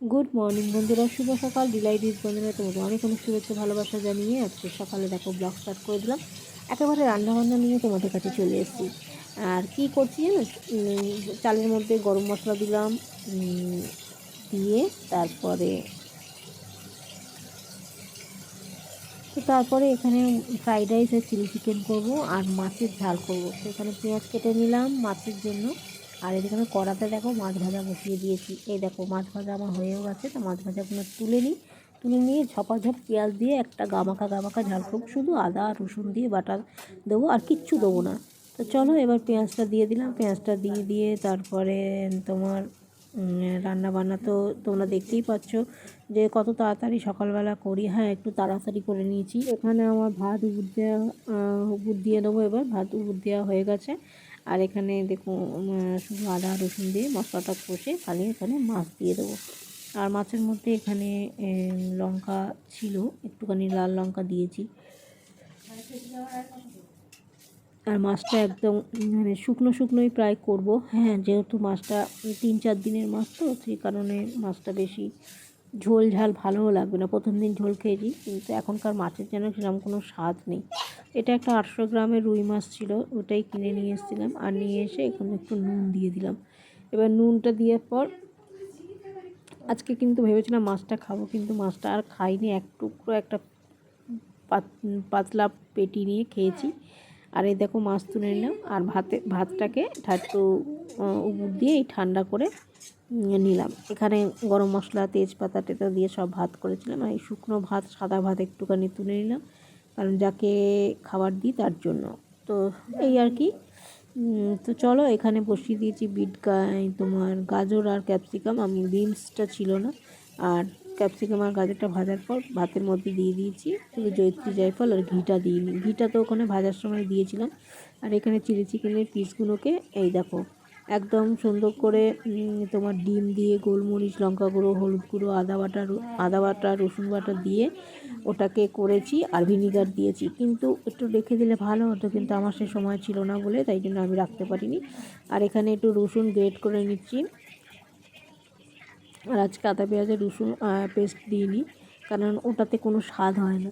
Good morning বন্ধুরা। শুভ সকাল। ডিলাইডিস বন্ধুরা তোমাদের অনেক অনেক শুভেচ্ছা, ভালোবাসা জানিয়ে আজকে সকালে দেখো ব্লগ স্টার্ট করে দিলাম। একেবারে রান্নাবান্না নিয়ে তোমাদের কাছে চলে এসেছি। আর কি করছি জানো চালের মধ্যে গরম মশলা দিলাম দিয়ে তারপরে তো তারপরে এখানে ফ্রাইড রাইস আর চিলি চিকেন করব আর মাছের ঝাল করব। তো এখানে পেঁয়াজ কেটে নিলাম মাছের জন্য। আর এখানে কড়াতে দেখো মাছ ভাজা বসিয়ে দিয়েছি। এই দেখো মাছ ভাজা আমার হয়েও গেছে, তো মাছ ভাজাগুলো তুলে নিই। তুলে নিয়ে ঝপাঝপ পেঁয়াজ দিয়ে একটা গামাখা গামাখা ঝাল করব। শুধু আদা, রসুন দিয়ে বাটা দেবো আর কিচ্ছু দেবো না। তো চলো এবার পেঁয়াজটা দিয়ে দিলাম। পেঁয়াজটা দিয়ে দিয়ে তারপরে তোমার রান্না বান্না তো তোমরা দেখতেই পাচ্ছ যে কত তাড়াতাড়ি সকালবেলা করি। হ্যাঁ একটু তাড়াতাড়ি করে নিয়েছি। এখানে আমার ভাত উবুর দেওয়া উবুর দিয়ে দেবো এবার। ভাত উবুর দেওয়া হয়ে গেছে। আর এখানে দেখুন শুধু আদা, রসুন দিয়ে মশলাটা কষে খালি এখানে মাছ দিয়ে দেবো। আর মাছের মধ্যে এখানে লঙ্কা ছিল। একটুখানি লাল লঙ্কা দিয়েছি। আর মাছটা একদম মানে শুকনো শুকনোই প্রায় করব। হ্যাঁ যেহেতু মাছটা তিন চার দিনের মাছ তো, সেই কারণে মাছটা বেশি ঝোল ঝাল ভালোও লাগবে না। প্রথম দিন ঝোল খেয়েছি, কিন্তু এখনকার মাছের যেন সেরকম কোনো স্বাদ নেই। এটা একটা আটশো গ্রামের রুই মাছ ছিল, ওটাই কিনে নিয়ে এসেছিলাম আর নিয়ে এসে এখানে একটু নুন দিয়ে দিলাম। এবার নুনটা দেওয়ার পর আজকে কিন্তু ভেবেছিলাম মাছটা খাব, কিন্তু মাছটা আর খাইনি। এক টুকরো একটা পাত- পাতলা পেটি নিয়ে খেয়েছি। আর এই দেখো মাছ তুলে নিলাম। আর ভাতে, ভাতটাকে ঠাট্টু উপর দিয়ে এই ঠান্ডা করে নিলাম। এখানে গরম মশলা, তেজপাতা টেতা দিয়ে সব ভাত করেছিলাম। আর এই শুকনো ভাত, সাদা ভাত একটুখানি তুলে নিলাম। কারণ যাকে খাবার দিই তার জন্য। তো এই আর কি। তো চলো এখানে বসিয়ে দিয়েছি বিট তোমার গাজর আর ক্যাপসিকাম। আমি বিনসটা ছিল না। আর ক্যাপসিকাম আর গাজরটা ভাজার পর ভাতের মধ্যে দিয়ে দিয়েছি। শুধু জৈত্রী জায়ফল আর ঘিটা দিইনি। ঘিটা তো ওখানে ভাজার সময় দিয়েছিলাম। আর এখানে চিলি চিকেনের পিসগুলোকে এই দেখো, একদম সুন্দর করে তোমার ডিম দিয়ে গোলমরিচ, লঙ্কা গুঁড়ো, হলুদ গুঁড়ো, আদা বাটা আদা বাটা, রসুন বাটা দিয়ে ওটাকে করেছি আর ভিনিগার দিয়েছি। কিন্তু একটু রেখে দিলে ভালো হতো, কিন্তু আমার সে সময় ছিল না বলে, তাই জন্য আমি রাখতে পারিনি। আর এখানে একটু রসুন গ্রেট করে নিচ্ছি। আর আজকে আদা পেঁয়াজের রসুন পেস্ট দিইনি, কারণ ওটাতে কোনো স্বাদ হয় না।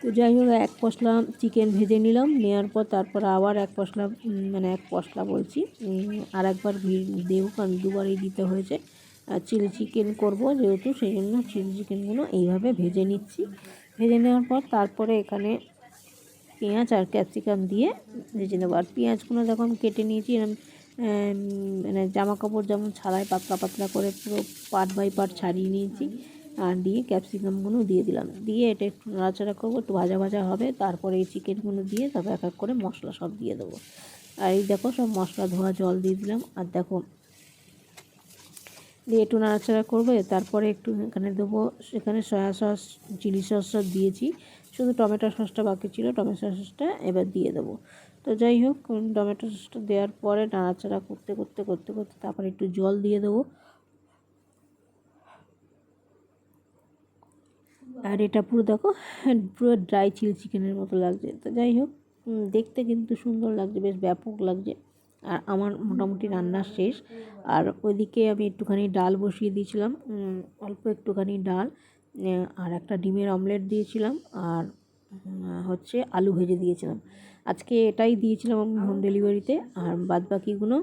তো যাই হোক, এক পশলা চিকেন ভেজে নিলাম নেওয়ার পর তারপর আবার এক পশলা মানে এক পশলা বলছি আর একবার দেবো কারণ দুবারই দিতে হয়েছে। আর চিলি চিকেন করব যেহেতু, সেই জন্য চিলি চিকেনগুলো এইভাবে ভেজে নিচ্ছি। ভেজে নেওয়ার পর তারপরে এখানে পেঁয়াজ আর ক্যাপসিকাম দিয়ে ভেজে নেব। আর পেঁয়াজগুলো আমি কেটে নিয়েছি এরকম মানে জামা কাপড় যেমন ছাড়াই পাতলা পাতলা করে পুরো পার্ট বাই পার্ট ছাড়িয়ে নিয়েছি। আর দিয়ে ক্যাপসিকামগুলো দিয়ে দিলাম। দিয়ে এটা একটু নাড়াচাড়া করব, একটু ভাজা ভাজা হবে। তারপরে এই চিকেনগুলো দিয়ে তারপর এক এক করে মশলা সব দিয়ে দেবো। আর এই দেখো সব মশলা ধোয়া জল দিয়ে দিলাম। আর দেখো, দিয়ে একটু নাড়াচাড়া করবে। তারপরে একটু এখানে দেবো, সেখানে সয়া সস চিলি সসটা দিয়েছি। শুধু টমেটো সসটা বাকি ছিল, টমেটো সসটা এবার দিয়ে দেবো। তো যাই হোক টমেটো সসটা দেওয়ার পরে নাড়াচাড়া করতে করতে করতে করতে তারপরে একটু জল দিয়ে দেবো। আর এটা পুরো দেখো, পুরো ড্রাই চিলি চিকেনের মতো লাগছে। তো যাই হোক দেখতে কিন্তু সুন্দর লাগছে, বেশ ব্যাপক লাগছে। আর আমার মোটামুটি রান্না শেষ। আর ওইদিকে আমি একটুখানি ডাল বসিয়ে দিয়েছিলাম অল্প একটুখানি ডাল আর একটা ডিমের অমলেট দিয়েছিলাম, আর হচ্ছে আলু ভেজে দিয়েছিলাম। আজকে এটাই দিয়েছিলাম আমি হোম ডেলিভারিতে আর বাদ বাকিগুলো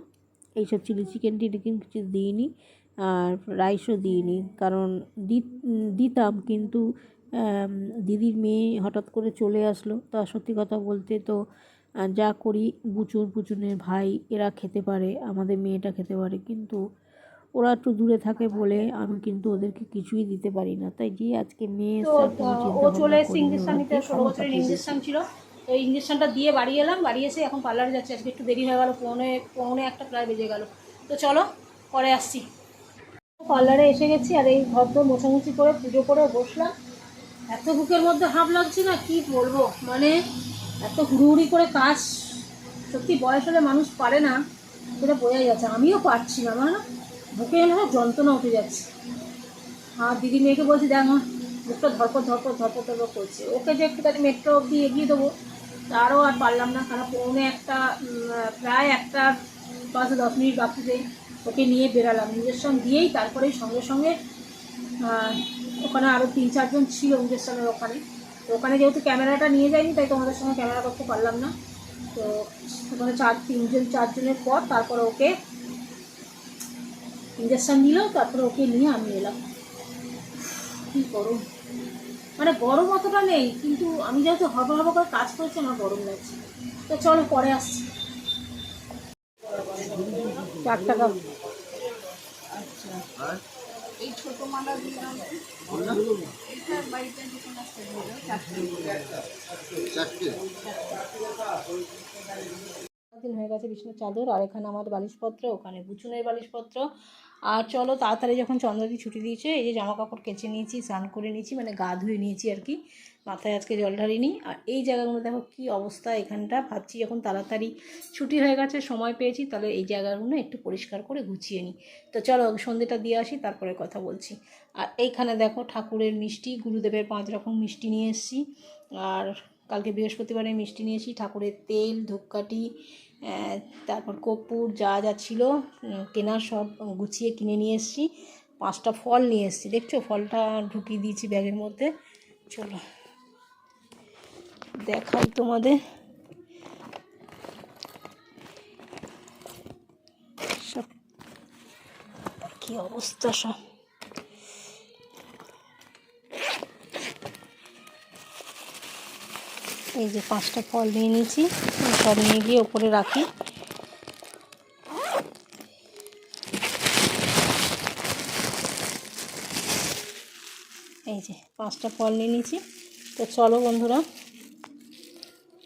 এইসব চিলি চিকেন টিকেন কিছু দিইনি। আর রাইসও দিইনি। কারণ দিতাম কিন্তু দিদির মেয়ে হঠাৎ করে চলে আসলো। তা সত্যি কথা বলতে তো যা করি বুচুর বুচুনের ভাই এরা খেতে পারে আমাদের মেয়েটা খেতে পারে। কিন্তু ওরা একটু দূরে থাকে বলে আমি কিন্তু ওদেরকে কিছুই দিতে পারি না। তাই যে আজকে মেয়ে ও চলে ইঞ্জেকশন নিতে ষোলো বছরের ইঞ্জেকশন ছিল। এই ইঞ্জেকশনটা দিয়ে বাড়ি এলাম, বাড়ি এসে এখন পার্লারে যাচ্ছি। আজকে একটু দেরি হয়ে গেল, পৌনে পৌনে একটা প্রায় বেজে গেল। তো চলো, পরে আসছি। পার্লারে এসে গেছি আর এই ভদ্র মোছামুছি করে পুজো করে বসলাম। এত বুকের মধ্যে হাফ লাগছে না, কি বলব? মানে এত হুড়ুহুড়ি করে কাজ, সত্যি বয়স হলে মানুষ পারে না, সেটা বোঝাই যাচ্ছে আমিও পারছি না, আমার বুকে যেন যন্ত্রণা উঠে যাচ্ছে। আর দিদি মেয়েকে বলছি, দেখ বুকটা ধরপর ধরপর ধরপর ধরপর করছে। ওকে যে একটু একটুখানি মেট্রো অব্দি এগিয়ে দেবো তারও আর পারলাম না, কারণ পৌনে একটা প্রায় একটা পাঁচ দশ মিনিট বাকিতে ওকে নিয়ে বেরালাম। ইঞ্জেকশন দিয়েই তারপরেই সঙ্গে সঙ্গে ওখানে আরও তিন চারজন ছিল ইঞ্জেকশনের ওখানে। তো ওখানে যেহেতু ক্যামেরাটা নিয়ে যায়নি, তাই তোমাদের সঙ্গে ক্যামেরা করতে পারলাম না। তো ওখানে চার, তিনজন, চারজনের পর তারপরে ওকে ইঞ্জেকশন দিল, তারপরে ওকে নিয়ে আমি এলাম। কী গরম মানে গরম অতটা নেই কিন্তু আমি যেহেতু হবা হবা করে কাজ করছি আমার গরম লাগছে। তো চলো পরে আসছি। চার টাকা। দিন হয়ে গেছে বিষ্ণুর চাদর আর এখানে আমার বালিশপত্র ওখানে বুচুনের বালিশপত্র আর চলো তাড়াতাড়ি যখন চন্দ্রদি ছুটি দিয়েছে, এই যে জামা কাপড় কেচে নিয়েছি, স্নান করে নিয়েছি মানে গা ধুয়ে নিয়েছি আর কি। মাথায় আজকে জল ঢালিনি। আর এই জায়গাগুলো দেখো কি অবস্থা এখানটা। ভাবছি যখন তাড়াতাড়ি ছুটি হয়ে গেছে, সময় পেয়েছি, তাহলে এই জায়গাগুলো একটু পরিষ্কার করে গুছিয়ে নিই। তো চলো সন্ধ্যেটা দিয়ে আসি, তারপরে কথা বলছি। আর এইখানে দেখো ঠাকুরের মিষ্টি, গুরুদেবের পাঁচ রকম মিষ্টি নিয়ে এসেছি। আর কালকে বৃহস্পতিবারে মিষ্টি নিয়েছি ঠাকুরের তেল, ধূপকাঠি তারপর কর্পূর যা যা ছিল কেনার সব গুছিয়ে কিনে নিয়ে এসেছি। পাঁচটা ফল নিয়ে এসেছি, দেখছ? ফলটা ঢুকিয়ে দিয়েছি ব্যাগের মধ্যে। চলো, দেখাই তোমাদের। সব কি অবস্থা সব? এই যে পাঁচটা ফল নিয়ে নিয়েছি, সব নিয়ে গিয়ে ওপরে রাখি। এই যে পাঁচটা ফল নিয়ে নিয়েছি। তো চলো বন্ধুরা,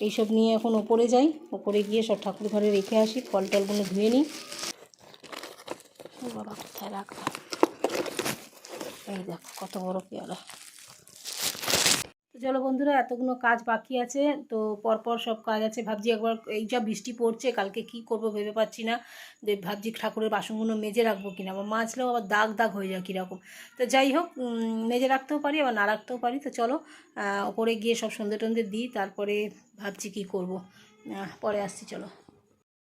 এইসব নিয়ে এখন ওপরে যাই। ওপরে গিয়ে সব ঠাকুর ঘরে রেখে আসি ফল টলগুলো ধুয়ে নিই। বাবা, কোথায় রাখলাম? এই দেখো, কত বড় পেয়ারা। চলো বন্ধুরা, এতগুলো কাজ বাকি আছে, তো পরপর সব কাজ আছে। ভাবছি একবার এই যা বৃষ্টি পড়ছে, কালকে কি করব ভেবে পাচ্ছি না। যে ভাবছি ঠাকুরের বাসনগুলো মেজে রাখব কিনা। আবার মাজলেও আবার দাগ দাগ হয়ে যায় কীরকম। তো যাই হোক মেজে রাখতেও পারি, আবার না রাখতেও পারি। তো চলো ওপরে গিয়ে সব সন্ধে টন্ধে দিই, তারপরে ভাবছি কি করব। পরে আসছি, চলো।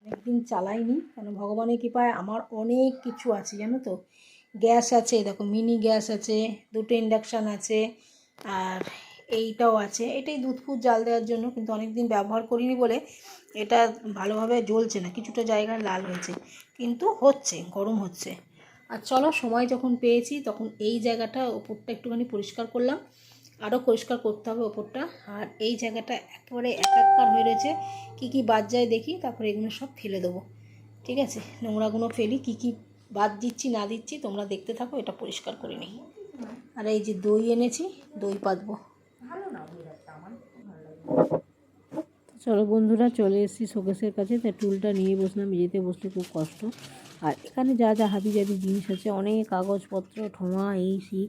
অনেকদিন চালাইনি, কেন ভগবানের কৃপায় আমার অনেক কিছু আছে, জানো তো। গ্যাস আছে, দেখো, মিনি গ্যাস আছে, দুটো ইন্ডাকশান আছে, আর এইটাও আছে। এটাই দুধ ফুট জাল দেওয়ার জন্য কিন্তু অনেক দিন ব্যবহার করিনি বলে এটা ভালোভাবে জ্বলছে না, কিছুটা জায়গায় লাল হয়েছে। কিন্তু হচ্ছে, গরম হচ্ছে। আর চলো, সময় যখন পেয়েছি তখন এই জায়গাটা, ওপরটা একটুখানি পরিষ্কার করলাম। আরও পরিষ্কার করতে হবে ওপরটা। আর এই জায়গাটা একেবারে একাকার হয়ে রয়েছে। কী কী বাদ যায় দেখি, তারপরে এগুলো সব ফেলে দেবো। ঠিক আছে? নোংরাগুলো ফেলি, কী কী বাদ দিচ্ছি, না দিচ্ছি, তোমরা দেখতে থাকো, এটা পরিষ্কার করে নিই। আর এই যে দই এনেছি, দই পাতবো। চলো বন্ধুরা, চলে এসেছি শোকেসের কাছে। তাই টুলটা নিয়ে বসলাম মেঝেতে বসতে খুব কষ্ট। আর এখানে যা যা হাবি জাবি জিনিস আছে, অনেক কাগজপত্র, ঠোঙা এই সেই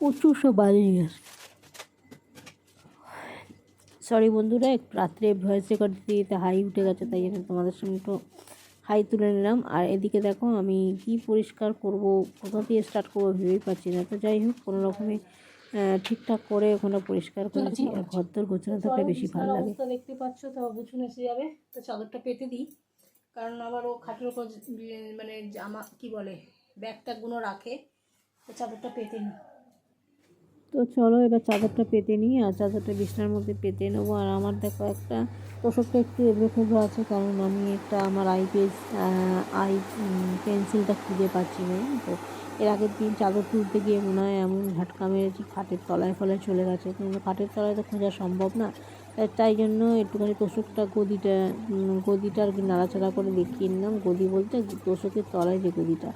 প্রচুর সব বাজে জিনিস সরি বন্ধুরা, একটু রাত্রে ভয়েস রেকর্ড দিতে দিতে হাই উঠে গেছে, তাই জন্য তোমাদের সঙ্গে একটু হাই তুলে নিলাম। আর এদিকে দেখো, আমি কি পরিষ্কার করব, কোথা দিয়ে স্টার্ট করব ভেবেই পাচ্ছি না। তো যাই হোক, কোনো রকমে ঠিকঠাক করে ওখানে পরিষ্কার করেছি। আর ঘর তোর গোছানো থাকলে বেশি ভালো লাগে। দেখতে পাচ্ছ তো বুঝুন এসে যাবে। তো চাদরটা পেতে দিই। কারণ আবার ও খাটের উপর মানে জামা কি বলে ব্যাগ ট্যাগগুলো রাখে। তো চাদরটা পেতে নিই তো চলো এবার চাদরটা পেতে নিই। আর চাদরটা বিছনার মধ্যে পেতে নেব। আর আমার দেখো একটা তোষকটা একটু এবড়ো খেবড়ো আছে কারণ আমি একটা আমার আই পেজ আই পেন্সিলটা খুঁজে পাচ্ছি না তো। এর আগের দিন চাদর তুলতে গিয়ে মনে হয় এমন ঝাটকা মেরেছি, খাটের তলায় ফলায় চলে গেছে। কিন্তু খাটের তলায় তো খোঁজা সম্ভব না। তাই জন্য একটুখানি তোষকটা গদিটা গদিটা আর কি নাড়াচাড়া করে দেখিয়ে নিলাম। গদি বলতে তোষকের তলায় যে গদিটা।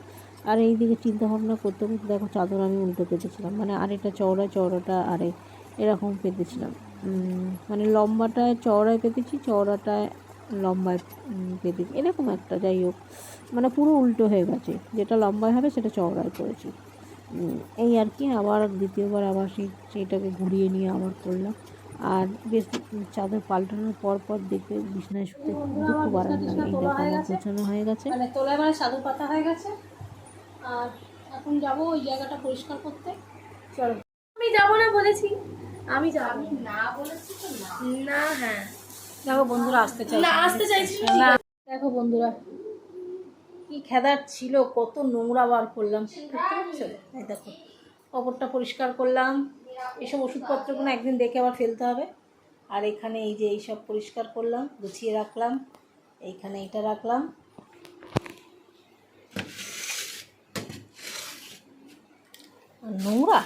আর এই দিকে চিন্তা ভাবনা করতে করতে দেখো চাদর আমি উল্টো পেতেছিলাম। মানে আরেকটা চওড়া, চওড়াটা আরে এরকম পেতেছিলাম। মানে লম্বাটায় চওড়ায় পেতেছি, চওড়াটায় লম্বায় পেতেছি এরকম একটা যাই হোক। মানে পুরো উল্টো হয়ে গেছে। যেটা লম্বায় হবে সেটা চওড়ায় করেছি। এই আর কি আবার দ্বিতীয়বার আবার সেই সেইটাকে ঘুরিয়ে নিয়ে আবার করলাম। আর বেশ চাদর পাল্টানোর পর পর দেখবে বিছনায় শুতে খুব আরাম লাগে এই দেখো আমার গোছানো হয়ে গেছে। মানে তোলায় মানে চাদর পাতা হয়ে গেছে। আর এখন যাব ওই জায়গাটা পরিষ্কার করতে। চলো। আমি যাব না বলেছি। আমি যাব। আমি না বলেছি তো না। না হ্যাঁ। দেখো বন্ধুরা আসতে চাই না, আসতে চাইছি না। দেখো বন্ধুরা কি খেদার ছিল কত নোংরা বার করলাম এই দেখো কবরটা পরিষ্কার করলাম। এসব ওষুধপত্রগুলো একদিন দেখে আবার ফেলতে হবে। আর এখানে এই যে এইসব পরিষ্কার করলাম গুছিয়ে রাখলাম এইখানে এটা রাখলাম। নোংরা?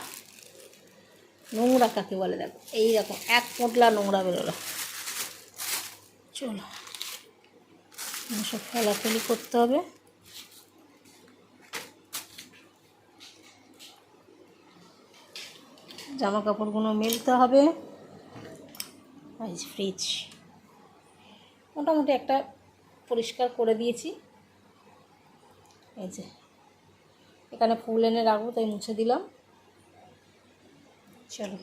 নোংরা কাকে বলে দেখো? এইরকম এক পোটলা নোংরা বেরোলো। চলো। সব ফেলাফেলি করতে হবে। জামা কাপড়গুলো মেলতে হবে। ফ্রিজ মোটামুটি একটা পরিষ্কার করে দিয়েছি। এই যে, এখানে ফুল এনে রাখব, তাই মুছে দিলাম। চলো।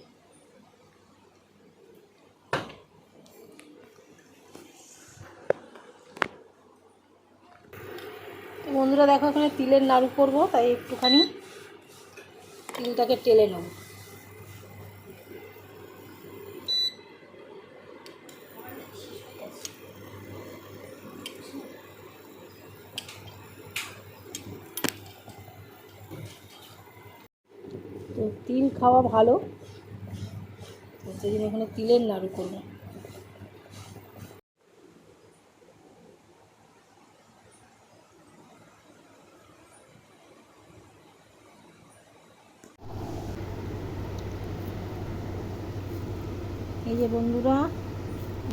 বন্ধুরা দেখো, এখানে তিলের নাড়ু করব, তাই একটুখানি তিলটাকে টেলে নেব। তো তিল খাওয়া ভালো। সেই জন্য এখানে তিলের নাড়ু করব। এই যে বন্ধুরা,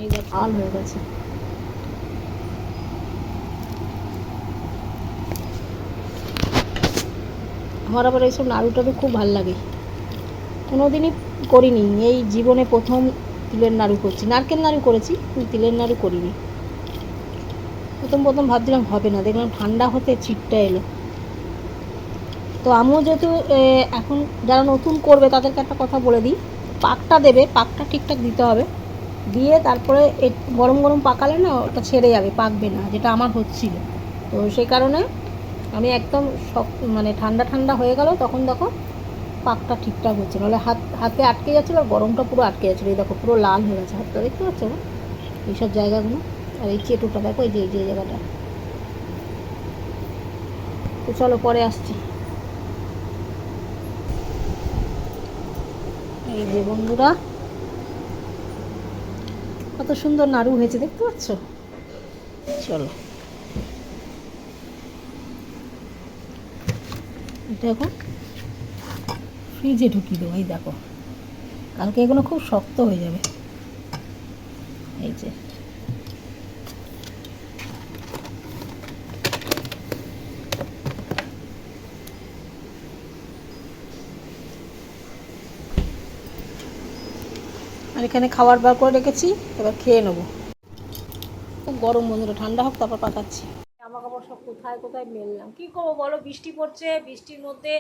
এই যে আল হয়ে গেছে। আমার আবার এইসব নাড়ু টাড়ু খুব ভালো লাগে। কোনো দিনই করিনি, এই জীবনে প্রথম তিলের নাড়ু করছি। নারকেল নাড়ু করেছি তিলের নাড়ু করিনি। প্রথম প্রথম ভাবছিলাম হবে না, দেখলাম ঠান্ডা হতে ছিটটা এলো। তো আমিও যেহেতু এখন যারা নতুন করবে তাদেরকে একটা কথা বলে দিই। পাকটা দেবে, পাকটা ঠিকঠাক দিতে হবে। দিয়ে তারপরে গরম গরম পাকালে না ওটা ছেড়ে যাবে, পাকবে না, যেটা আমার হচ্ছিল। তো সেই কারণে আমি একদম শক মানে ঠান্ডা ঠান্ডা হয়ে গেল, তখন দেখো পাকটা ঠিকঠাক হচ্ছে। নাহলে হাত, হাতে আটকে যাচ্ছিল, আর গরমটা পুরো আটকে যাচ্ছিল। এই দেখো, পুরো লাল হয়ে গেছে হাতটা, দেখতে পাচ্ছ? এইসব জায়গাগুলো, আর এই চেটুটা দেখো, এই যে এই যে জায়গাটা। তো চলো, পরে আসছি। এই যে বন্ধুরা, কত সুন্দর নাড়ু হয়েছে, দেখতে পাচ্ছ? চলো। এটা এখন ফ্রিজে ঢুকিয়ে দেবো, এই দেখো। কালকে এগুলো খুব শক্ত হয়ে যাবে। এই যে। এখানে খাবার বার করে রেখেছি, এবার খেয়ে নেব। খুব গরম বন্ধুরা, ঠান্ডা হোক, তারপর পাকাচ্ছি। জামা কাপড় সব কোথায় কোথায় মেললাম? কী করব বলো? বৃষ্টি পড়ছে, বৃষ্টির মধ্যে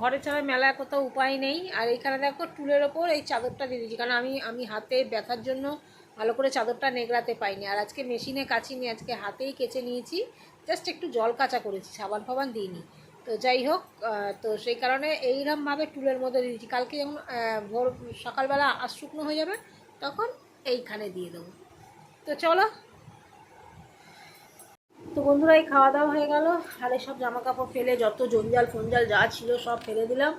ঘরে ছাড়া মেলার কোথাও উপায় নেই। আর এখানে দেখো, টুলের ওপর এই চাদরটা দিয়ে দিয়েছি। কারণ আমি আমি হাতে ব্যথার জন্য ভালো করে চাদরটা নেগড়াতে পাইনি। আর আজকে মেশিনে কাচিনি, আজকে হাতেই কেচে নিয়েছি। জাস্ট একটু জল কাঁচা করেছি, সাবান ফাবান দিইনি। তো যাই হোক তো সেই কারণে এইরকমভাবে টুলের মধ্যে দিয়ে দিয়েছি কালকে যখন ভোর, সকালবেলা আজ শুকনো হয়ে যাবে, তখন এইখানে দিয়ে দেবো। তো চলো। তো বন্ধুরা, এই খাওয়া দাওয়া হয়ে গেল। আর সব জামা কাপড় ফেলে যত জঞ্জাল ফঞ্জাল যা ছিল সব ফেলে দিলাম।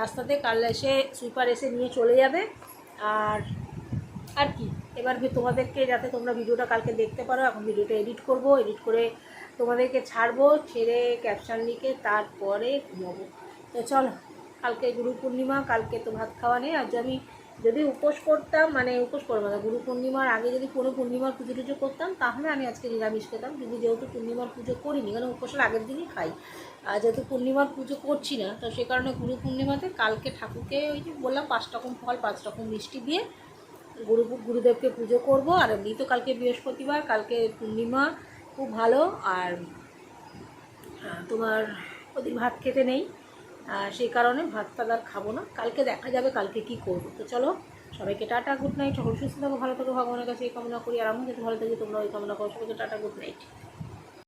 রাস্তাতে কাল এসে সুইপার এসে নিয়ে চলে যাবে। আর আর কি? এবার তোমাদেরকে, যাতে তোমরা ভিডিওটা কালকে দেখতে পারো, এখন ভিডিওটা এডিট করব। এডিট করে তোমাদেরকে ছাড়বো, ছেড়ে ক্যাপশন লিখে তারপরে ঘুমাবো। তো চলো, কালকে গুরু পূর্ণিমা, কালকে তো ভাত খাওয়া নেই। আজ আমি যদি উপোস করতাম মানে উপোস করব না, গুরু পূর্ণিমার আগে যদি কোনো পূর্ণিমার পুজো টুজো করতাম, তাহলে আমি আজকে নিরামিষ খেতাম। কিন্তু যেহেতু পূর্ণিমার পুজো করিনি কারণ উপোসের আগের দিনই খাই। আর যেহেতু পূর্ণিমার পুজো করছি না, তো সে কারণে গুরু পূর্ণিমাতে কালকে ঠাকুরকে ওই যে বললাম, পাঁচ রকম ফল, পাঁচ রকম মিষ্টি দিয়ে গুরু গুরুদেবকে পুজো করব। আর এমনি তো কালকে বৃহস্পতিবার, কালকে পূর্ণিমা খুব ভালো আর তোমার ওদিক ভাত খেতে নেই সেই কারণে ভাত টাত আর খাব না। কালকে দেখা যাবে, কালকে কি করব। তো চলো, সবাইকে টাটা গুড নাইট সকল সুস্থ থাকো, ভালো থাকো, ভগবানের কাছে এই কামনা করি, আর যাতে ভালো থাকি তোমরা ওই কামনা করো, সবাইকে টাটা গুড নাইট